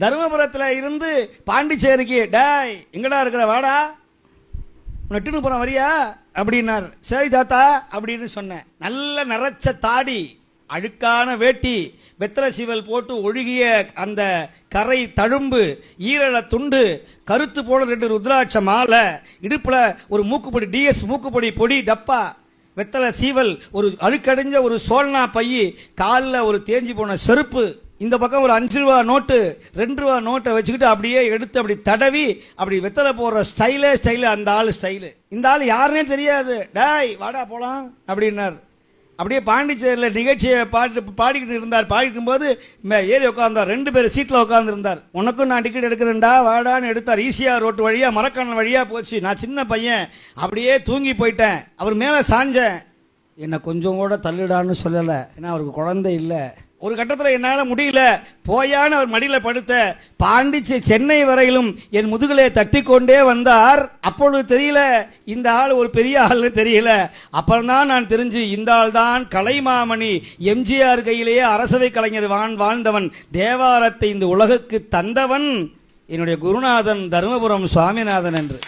தருமபுரத்தில் இருந்து பாண்டிச்சேரிக்கு டேய் எங்கடா இருக்கிற? வாடா. நட்டுன்னு போற வரியா? அப்படின்னார். சரி தாத்தா அப்படின்னு சொன்னேன். நல்ல நரைச்ச தாடி அழுக்கான வேட்டி வெத்தலை சீவல் போட்டு ஒழுகிய அந்த கரை தழும்பு ஈரல துண்டு கருத்து போல ரெண்டு ருத்ராட்ச மாலை இடுப்பில் ஒரு மூக்குப்பொடி டிஎஸ் மூக்குப்பொடி பொடி டப்பா வெத்தலை சீவல் ஒரு அழுக்கடைஞ்ச ஒரு சோல்னா பை காலில் ஒரு தேஞ்சி போன செருப்பு இந்த பக்கம் ஒரு அஞ்சு ரூபா நோட்டு ரெண்டு ரூபா நோட்டை வச்சுக்கிட்டு அப்படியே எடுத்து அப்படி தடவி அப்படி வெத்தலை போடுற ஸ்டைலே ஸ்டைலு அந்த ஆள் ஸ்டைலு. இந்த ஆள் யாருன்னே தெரியாது. டாய் வாடா போகலாம் அப்படின்னார். அப்படியே பாண்டிச்சேரியில் நிகழ்ச்சியை பாட்டு பாடிக்கிட்டு இருந்தார். பாடிக்கும் போது ஏறி உட்காந்தார் ரெண்டு பேர் சீட்டில் உட்காந்துருந்தார் உனக்கும் நான் டிக்கெட் எடுக்கிறேன்டா வாடான்னு எடுத்தார். ஈஸியாக ரோட்டு வழியாக மரக்கண்ணன் வழியாக போச்சு. நான் சின்ன பையன். அப்படியே தூங்கி போயிட்டேன். அவர் மேலே சாஞ்சேன். என்னை கொஞ்சம் கூட தள்ளுடான்னு சொல்லலை. ஏன்னா அவருக்கு குழந்தை இல்லை. ஒரு கட்டத்தில் என்னால் முடியல. போயான்னு அவர் மடியில் படுத்த பாண்டிச்சே சென்னை வரையிலும் என் முதுகிலே தட்டி கொண்டே வந்தார். அப்பொழுது தெரியல இந்த ஆள் ஒரு பெரிய ஆள்னு தெரியல. அப்புறம்தான் நான் தெரிஞ்சு இந்த ஆள் தான் கலைமாமணி. எம்ஜிஆர் கையிலேயே அரசவை கலைஞர் வான் வாழ்ந்தவன். தேவாரத்தை இந்த உலகுக்கு தந்தவன் என்னுடைய குருநாதன் தருமபுரம் சுவாமிநாதன் என்று.